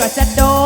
ก็จะโดน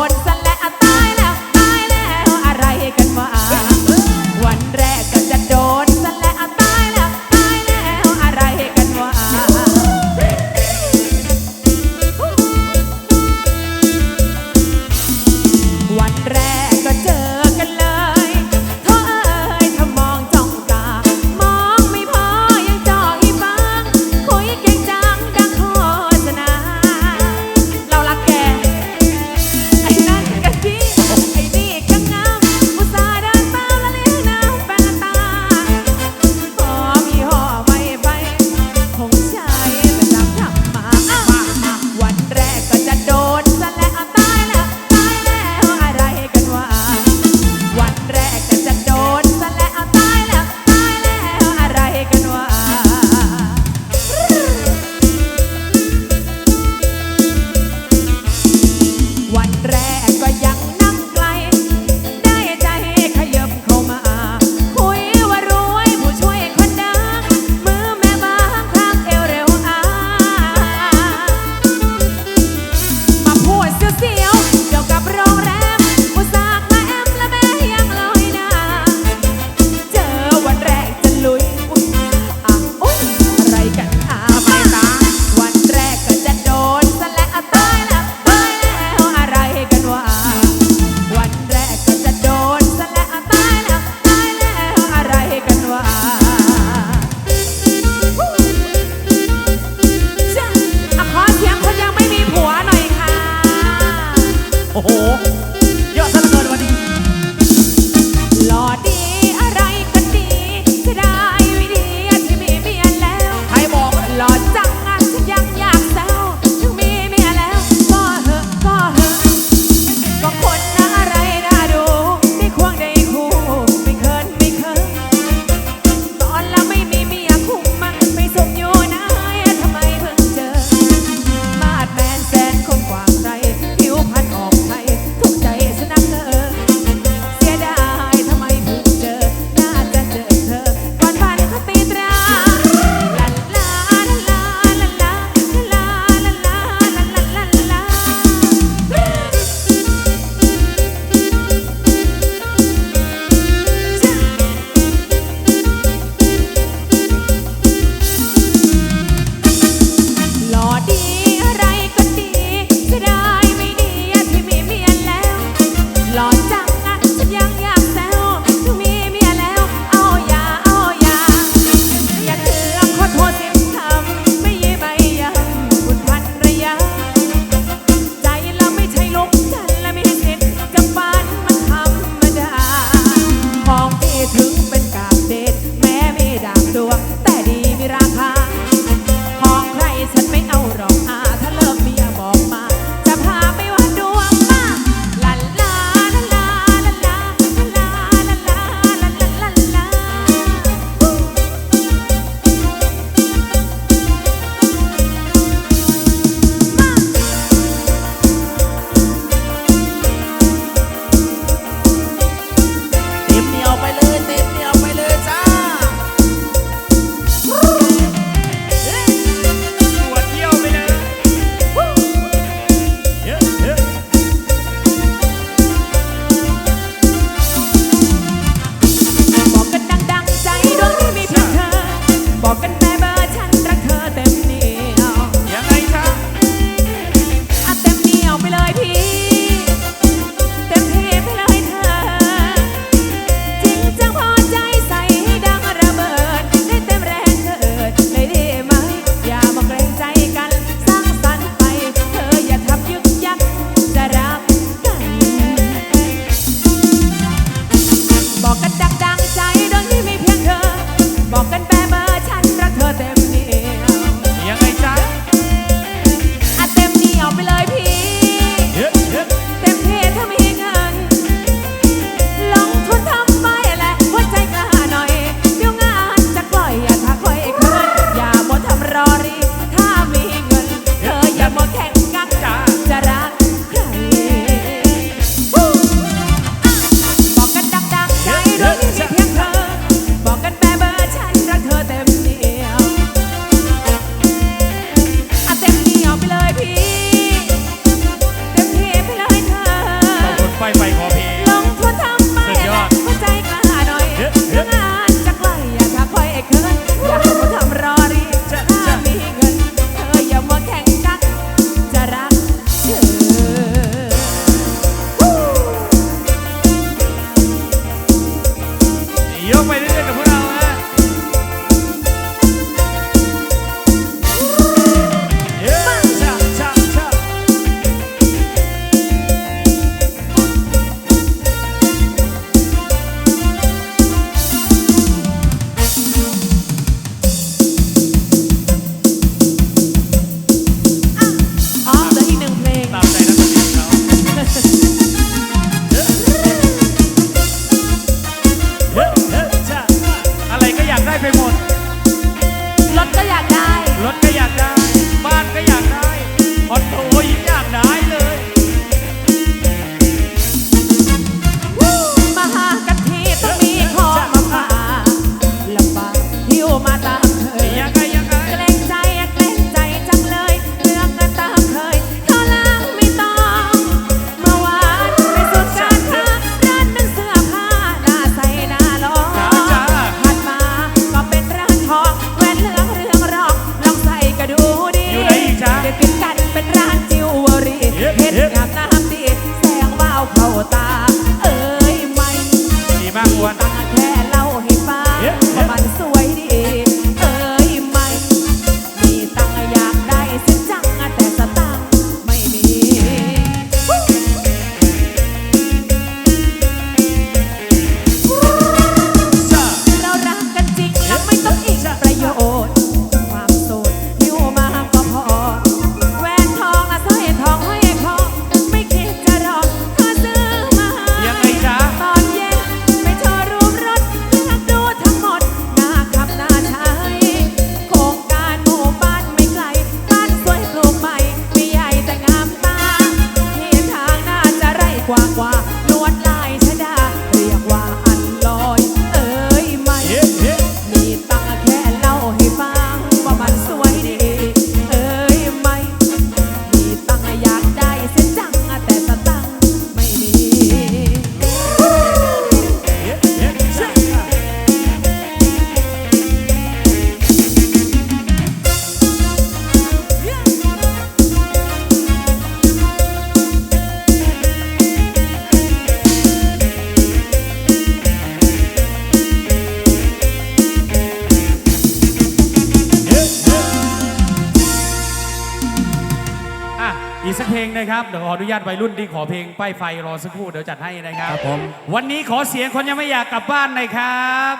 นะครับเดี๋ยวขออนุญาตวัยรุ่นที่ขอเพลงป้ายไฟรอสักครู่เดี๋ยวจัดให้นะครับ ครับผม วันนี้ขอเสียงคนยังไม่อยากกลับบ้านหน่อยครับ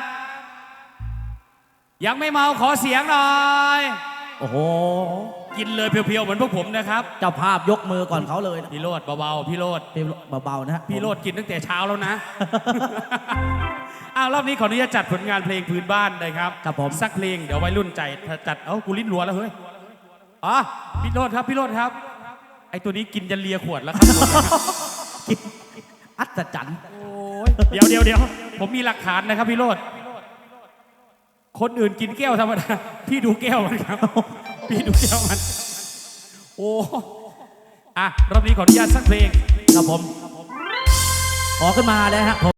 ยังไม่เมาขอเสียงหน่อย โอ้โห กินเลยเพียวๆเหมือนพวกผมนะครับเจ้าภาพยกมือก่อนเขาเลยนะพี่โรดเบาๆพี่โรดพี่เบาๆนะฮะพี่โรดกินตั้งแต่เช้าแล้วนะ อ้าวรอบนี้ขออนุญาตจัดผลงานเพลงพื้นบ้านนะครับครับผมสักเพลงเดี๋ยววัยรุ่นใจจัดเอ้ากูลิ้นรัวแล้วเฮ้ยอ๋อพี่โรดครับพี่โรดครับ ไอตัวนี้กินจะเลียขวดแล้วครับ อัศจรรย์เดี๋ยวเดี๋ยวเดี๋ยวผมมีหลักฐานนะครับพี่โรดคนอื่นกินแก้วธรรมดาพี่ดูแก้วมันครับ พี่ดูแก้วมัน โอ้อะรอบนี้ขออนุญาตสักเพลงครับผมขอขึ้นมาเลยฮะผม